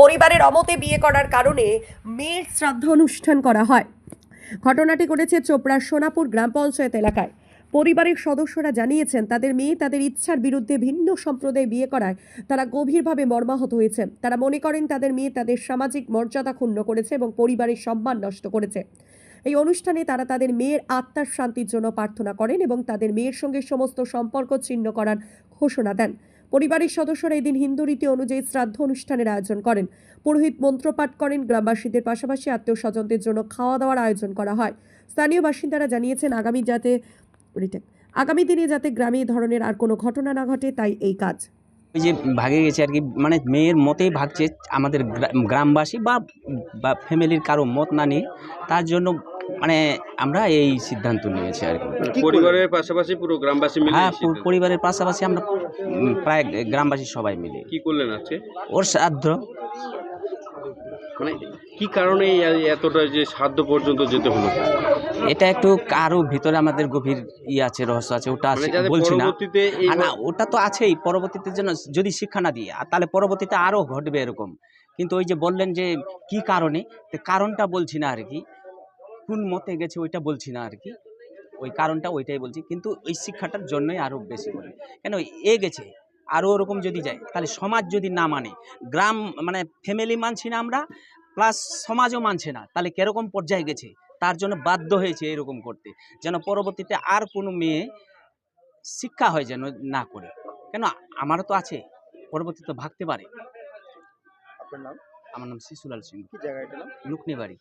পরিবারের অমতে বিয়ে করার কারণে মেয়ের শ্রাদ্ধ অনুষ্ঠান করা হয়। ঘটনাটি ঘটেছে চোপড়ার সোনাপুর গ্রাম পঞ্চায়েত এলাকায়। পরিবারের সদস্যরা জানিয়েছেন, তাদের মেয়ে তাদের ইচ্ছার বিরুদ্ধে ভিন্ন সম্প্রদায় বিয়ে করায় তারা গভীরভাবে মর্মাহত হয়েছেন তারা মনে করেন, তাদের মেয়ে তাদের সামাজিক মর্যাদা ক্ষুণ্ণ করেছে এবং পরিবারের সম্মান নষ্ট করেছে। এই অনুষ্ঠানে তারা তাদের মেয়ের আত্মার শান্তির জন্য প্রার্থনা করেন এবং তাদের মেয়ের সঙ্গে সমস্ত সম্পর্ক ছিন্ন করার ঘোষণা দেন। পরিবারের সদস্যরা এদিন হিন্দু রীতি অনুযায়ী শ্রাদ্ধ অনুষ্ঠানের আয়োজন করেন। পুরোহিত মন্ত্রপাঠ করেন, গ্রামবাসীদের পাশাপাশি আত্মীয় স্বজনদের জন্য খাওয়া দাওয়ার আয়োজন করা হয়। স্থানীয় বাসিন্দারা জানিয়েছেন, আগামী যাতে আগামী দিনে যাতে গ্রামে ধরনের আর কোনো ঘটনা না ঘটে, তাই এই কাজ। ওই যে ভাগে গেছে আর কি মানে মেয়ের মতেই ভাগছে আমাদের গ্রা- গ্রামবাসী বা ফ্যামিলির কারও মত না নিয়ে, তার জন্য মানে আমরা এই সিদ্ধান্ত নিয়েছি আর কি। পরিবারের পাশাপাশি পুরো গ্রামবাসী মিলে হ্যাঁ। পরিবারের পাশাপাশি আমরা প্রায় গ্রামবাসী সবাই মিলে। কি করলেন আজকে? ওর শ্রাদ্ধ মানে কি কারণে এতটা যে সাধ্য পর্যন্ত যেতে হলো? এটা একটু কারও ভিতরে আমাদের গভীর ই আছে রহস্য আছে ওটা মানে যাতে বলছি না। না ওটা তো আছেই পরবর্তীতে যেন যদি শিক্ষা না দিয়ে আর তাহলে পরবর্তীতে আরও ঘটবে এরকম। কিন্তু ওই যে বললেন যে কি কারণে কারণটা বলছি না আর কি। কোন মতে গেছে ওইটা বলছি না আর কি। ওই কারণটা ওইটাই বলছি। কিন্তু ওই শিক্ষাটার জন্যই আরও বেশি করে। কেন? এ গেছে আরও ওরকম যদি যায় তাহলে সমাজ যদি না মানে গ্রাম মানে ফ্যামিলি মানছি না আমরা প্লাস সমাজও মানছে না তাহলে কীরকম পর্যায়ে গেছে? তার জন্য বাধ্য হয়েছে এরকম করতে যেন পরবর্তীতে আর কোনো মেয়ে শিক্ষা হয় যেন না করে। কেন? আমারও তো আছে পরবর্তীতে ভাগতে পারে। আমার নাম শিশুলাল সিং। লুকনি বাড়ি